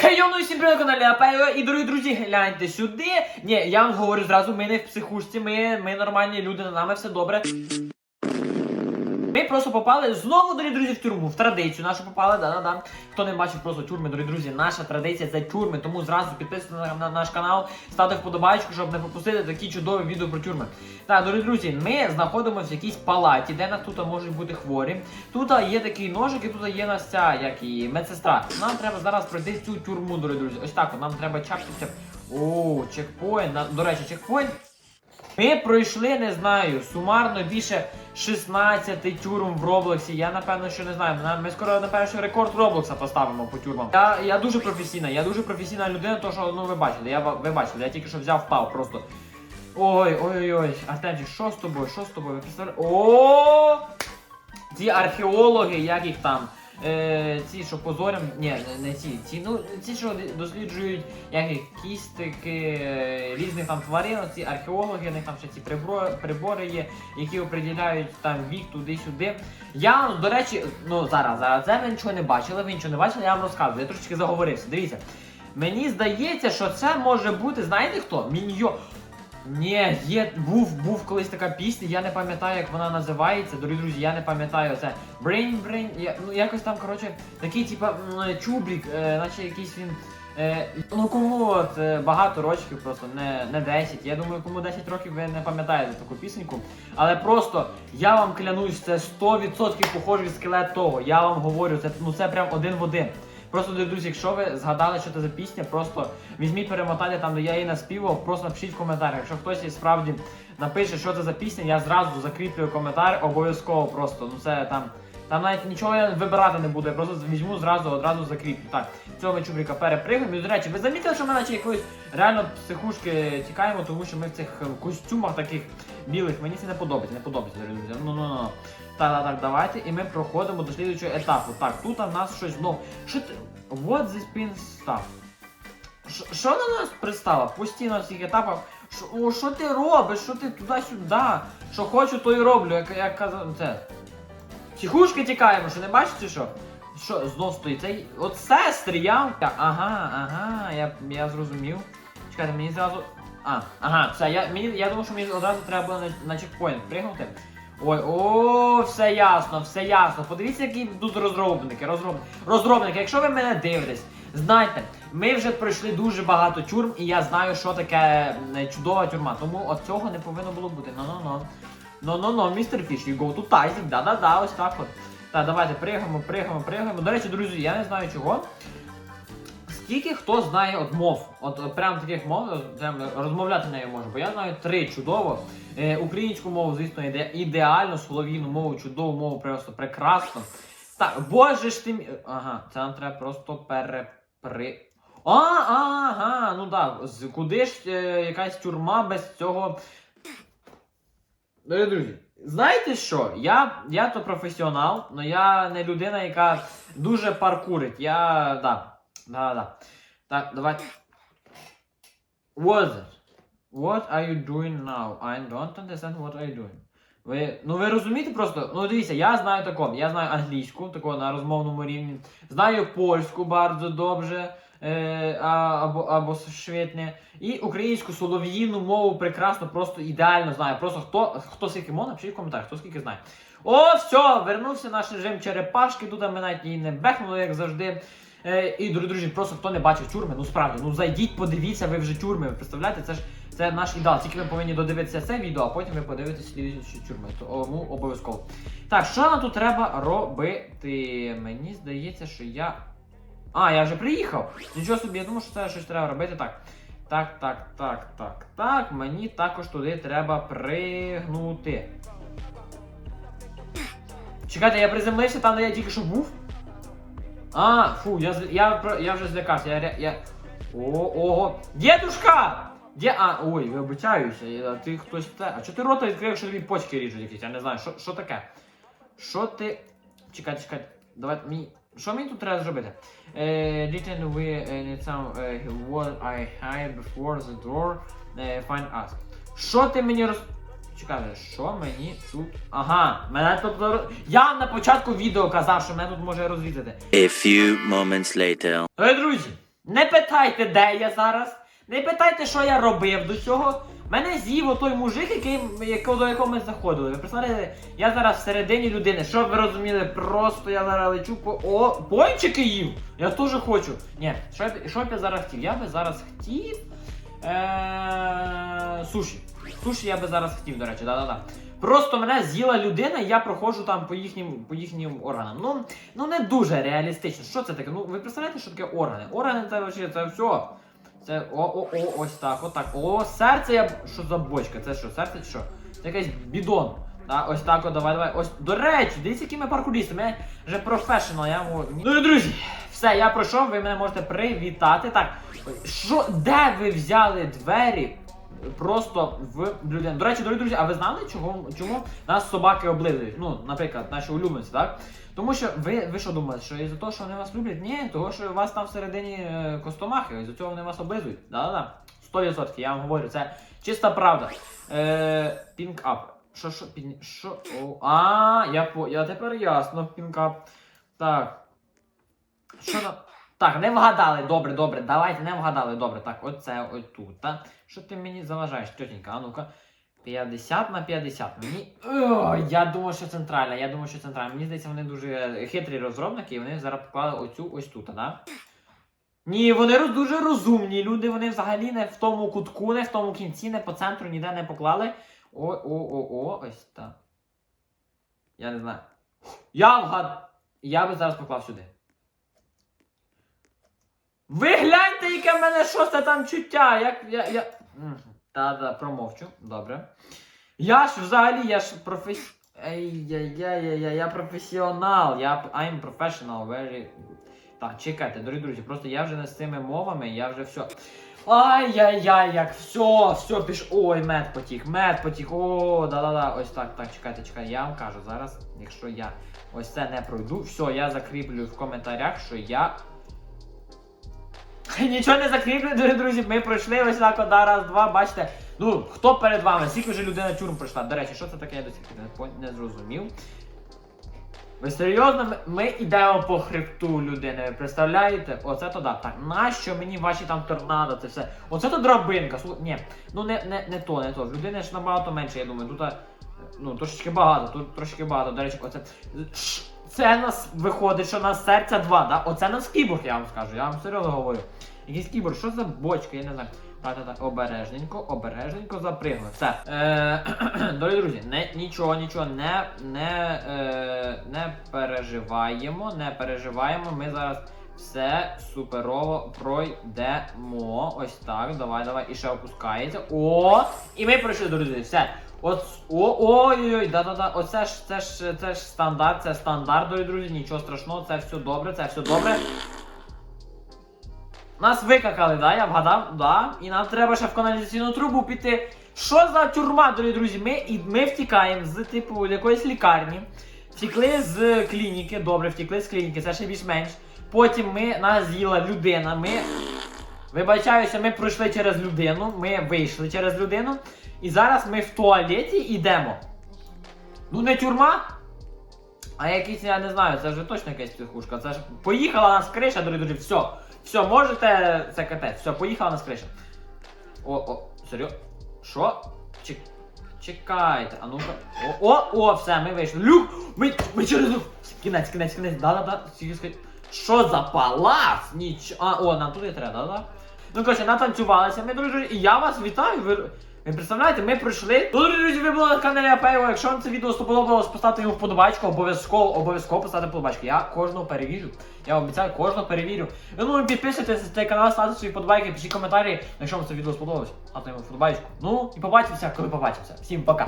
Хей, всім привіт на каналі Апео І дорогі друзі, гляньте сюди. Ні, я вам говорю зразу, ми не в психушці, ми, ми нормальні люди, на нами все добре. Просто попали знову, дорогі друзі, в тюрму. В традицію нашу попали, да-да-да. Хто не бачив просто тюрми, дорогі друзі, наша традиція це тюрми. Тому зразу підписуйтесь на, на наш канал, ставте вподобайку, щоб не пропустити такі чудові відео про тюрми. Так, дорогі друзі, ми знаходимося в якійсь палаті, де нас тут можуть бути хворі. Тут є такий ножик, і тут є нас ця, як і медсестра. Нам треба зараз пройти цю тюрму, дорогі друзі. Ось так, нам треба чапки. О, чекпоінт. До речі, чекпоінт ми пройшли, не знаю, сумарно більше 16 тюрм в Роблоксі. Я напевно що не знаю. Ми скоро напевно що рекорд Роблокса поставимо по тюрмам. Я, я дуже професійна, я дуже професійна людина, то що ну ви бачили, я ви бачили, я тільки що взяв впав просто. Ой, ой, ой, Артемчик, що з тобою? Що з тобою? Ви представляєте? О! Ці археологи, як їх там? Е, ці, що позорям, ні, не, не ці, ці, ну ці, що досліджують як кістики е, різних там тварин, ці археологи, у них там ще ці прибори, прибори є, які определяють там вік туди-сюди. Я, до речі, ну зараз, зараз це ви нічого не бачили, ви нічого не бачили, я вам розказую, я трошечки заговорився. Дивіться. Мені здається, що це може бути, знаєте хто? Міньйо. Ні, є, був, був колись така пісня, я не пам'ятаю, як вона називається. Дорогі друзі, я не пам'ятаю це. Brain Brain, я, ну якось там, коротше, такий, типа, чубрік, е, наче якийсь він. Е, ну кому от е, багато років, просто не, не 10. Я думаю, кому 10 років ви не пам'ятаєте таку пісеньку. Але просто я вам клянусь, це 100% похожий скелет того. Я вам говорю, це ну це прям один в один. Просто, друзі, якщо ви згадали, що це за пісня, просто візьміть перемотання там, де я її наспівав, просто напишіть в коментарях. Якщо хтось і справді напише, що це за пісня, я зразу закріплю коментар, обов'язково просто. Ну це там. Там навіть нічого я вибирати не буду, я просто візьму зразу, одразу закріплю. Так, цього чубрика перепригуємо. І, до речі, ви замітили, що ми наче якоїсь реально психушки тікаємо, тому що ми в цих е, костюмах таких білих. Мені це не подобається, не подобається, друзі. Ну ну ну. Так, так, так, давайте. І ми проходимо до слідуючого етапу. Так, тут у нас щось знову. Що ти. What this pin stuff? Що на нас пристало? Постійно в цих етапах. Що- ти робиш? Що ти туди-сюди? Що хочу, то і роблю, як, як казав. Це. Психушки тікаємо, що не бачите що? Що, знов стоїть? Це от сестри, я. Ага, ага, я, я зрозумів. Чекайте, мені зразу. А, ага, все, я, мені, я думав, що мені одразу треба було на, на чекпоінт пригнути. Ой, о, все ясно, все ясно. Подивіться, які тут розробники. Розроб... Розробники, якщо ви мене дивитесь, знайте, ми вже пройшли дуже багато тюрм, і я знаю, що таке чудова тюрма. Тому от цього не повинно було бути. Ну-ну-ну. Ну-ну-ну, містер Фіш, you go to Тайзик, да-да-да, ось так от. Так, давайте пригаємо, пригаємо, пригаємо. До речі, друзі, я не знаю чого. Скільки хто знає от мов, от, от прям таких мов, прям розмовляти нею можу, бо я знаю три чудово. Е, українську мову, звісно, іде ідеально, солов'їну мову, чудову мову, просто прекрасно. Так, боже ж ти. Ага, це нам треба просто перепри. А, ага, ну так, куди ж е, якась тюрма без цього. Друзі, знаєте що? Я, я то професіонал, але я не людина, яка дуже паркурить. Я. Да. Да, да. Так, давайте. What? What are you doing now? I don't understand what are you doing. Ви, ну ви розумієте просто, ну дивіться, я знаю тако, я знаю англійську, тако на розмовному рівні, знаю польську bardzo добре, е, або, або швидне, і українську солов'їну мову прекрасно, просто ідеально знаю. Просто хто, хто скільки мов, напишіть в коментарях, хто скільки знає. О, все, вернувся наш режим черепашки, тут ми навіть її не бехнули, як завжди. Е, і, дорогі друзі, просто хто не бачив тюрми, ну справді, ну зайдіть, подивіться, ви вже тюрми. Ви представляєте, це ж це наш ідеал. Тільки ви повинні додивитися це відео, а потім ви подивитесь слідчі тюрми. Тому обов'язково. Так, що нам тут треба робити? Мені здається, що я. А, я вже приїхав. Нічого собі, я думав, що це щось треба робити. Так. Так, так, так, так, так. Мені також туди треба пригнути. Чекайте, я приземлився там, де я тільки що був. А, фу, я, я, я вже злякався. Я, я... О, ого. Дедушка! Де, а, ой, вибачаюся, я- ти хтось те. А чого ти рота відкрив, якщо тобі почки ріжуть якісь? Я не знаю, що, таке? Що ти. Чекай, чекай. Давай мені. Що мені тут треба зробити? Е, Didn't we uh, need some uh, what I hide before the door uh, find us. Що ти мені роз... Чекай, що мені тут. Ага, мене тут. Я на початку відео казав, що мене тут може розрізати. A few moments later. Е, друзі, Не питайте, де я зараз. Не питайте, що я робив до цього. Мене з'їв отой мужик, який, якого, до якого ми заходили. Ви представляєте, я зараз всередині людини. Щоб ви розуміли, просто я зараз лечу по. О, пончики їв! Я теж хочу. Ні, що, б- що б я зараз хотів? Я би зараз хотів. Е- суші. Суші я би зараз хотів, до речі, да-да-да. Просто мене з'їла людина, і я проходжу там по їхнім, по їхнім органам. Ну, ну не дуже реалістично. Що це таке? Ну, ви представляєте, що таке органи? Органи це це все. Це о-о-о, ось так, отак. О, серце я. Що за бочка? Це що, серце чи що? Це якийсь бідон. Да, ось так, о, давай, давай. Ось, до речі, дивіться, які ми паркурісти. Ми вже професіонал, я можу. Ну і друзі, все, я пройшов, ви мене можете привітати. Так, що, де ви взяли двері? Просто в людину. До речі, дорогі друзі, а ви знали, чого, чому нас собаки облизують? Ну, наприклад, наші улюбленці, так? Тому що ви, ви що думаєте, що із-за того, що вони вас люблять? Ні, того, що у вас там всередині е, костомахи, із-за цього вони вас облизують. Да-да-да. 100%, я вам говорю, це чиста правда. Е, пінк-ап. Що, що, пін... Що? О, а, я, по... я тепер ясно, пінк-ап. Так. Що там? Так, не вгадали, добре, добре, давайте, не вгадали, добре. Так, оце отут. Та? Що ти мені заважаєш, тетенька? А ну-ка. 50 на 50. Мені. О, я думав, що центральна. Я думав, що центральна. Мені здається, вони дуже хитрі розробники, і вони зараз поклали оцю ось тут, да? Ні, вони дуже розумні люди, вони взагалі не в тому кутку, не в тому кінці, не по центру, ніде не поклали. О, о, о, о, ось так. Я не знаю. Я вгад. Я би зараз поклав сюди. Ви гляньте, яке в мене шосте там чуття. Як я. я... Та-да, промовчу. Добре. Я ж взагалі, я ж професі... Я професіонал. Я I'm professional, very... Так, чекайте, дорогі друзі, просто я вже не з цими мовами, я вже все. Ай-яй-яй, як все, все піш. Ой, мед потік, мед потік. О, да-да-да. Ось так, так, чекайте, чекайте. Я вам кажу зараз, якщо я ось це не пройду, все, я закріплю в коментарях, що я Нічого не закріплю, друзі. Ми пройшли ось так одна, раз, два. Бачите. Ну, хто перед вами? Скільки вже людина тюрм пройшла? До речі, що це таке, я до сих пір не, зрозумів. Ви серйозно, ми, йдемо по хребту людини, ви представляєте? Оце то да. Так, нащо мені ваші там торнадо, це все? Оце то драбинка. Слу... Ні, ну не, не, не то, не то. Людини ж набагато менше, я думаю. Тут, ну, трошечки багато, тут трошки багато. До речі, оце. Це нас виходить, що нас серця два, да? Оце нас кіборг, я вам скажу, я вам серйозно говорю. Якийсь кіборг, що за бочка, я не знаю. Так, так, обережненько, обережненько запригли. Все. Е, дорогі друзі, не, нічого, нічого не, не, е, не переживаємо, не переживаємо. Ми зараз все суперово пройдемо. Ось так. Давай, давай. І ще опускається. О! І ми пройшли, друзі. Все. От, ой-ой-ой, да-да-да. Оце ж це ж це ж стандарт, це стандарт, дорогі друзі. Нічого страшного, це все добре, це все добре. Нас викакали, да, я вгадав, да. І нам треба ще в каналізаційну трубу піти. Що за тюрма, дорогі друзі? Ми, і, ми втікаємо з типу якоїсь лікарні. Втікли з клініки, добре, втікли з клініки, це ще більш-менш. Потім ми нас з'їла людина. Ми. Вибачаюся, ми пройшли через людину, ми вийшли через людину. І зараз ми в туалеті йдемо. Ну не тюрма. А якийсь, я не знаю, це вже точно якась психушка. Це ж поїхала нас криша, дорогі друзі, все. Все, можете. Це капець, все, поїхала нас криша. О, о, серйозно? Що? Чек... Чекайте, а ну-ка. О, о, о, все, ми вийшли. Люк! Ми, ми через! Кінець, кінець, кінець, да-да-да. Що за палац? Ніч. А, о, нам туди треба, да-да? Ну, коротше, натанцювалися, ми, друзі, і я вас вітаю. Ви, ви представляєте, ми пройшли. Ну, друзі, ви були на каналі Апеєво. Якщо вам це відео сподобалось, поставте йому вподобайку, обов'язково, обов'язково поставте вподобайку. Я кожного перевірю. Я обіцяю, кожного перевірю. Ну, і підписуйтесь на цей канал, ставте свої вподобайки, пишіть коментарі, якщо вам це відео сподобалось, ставте йому вподобайку. Ну, і побачимося, коли побачимося. Всім пока.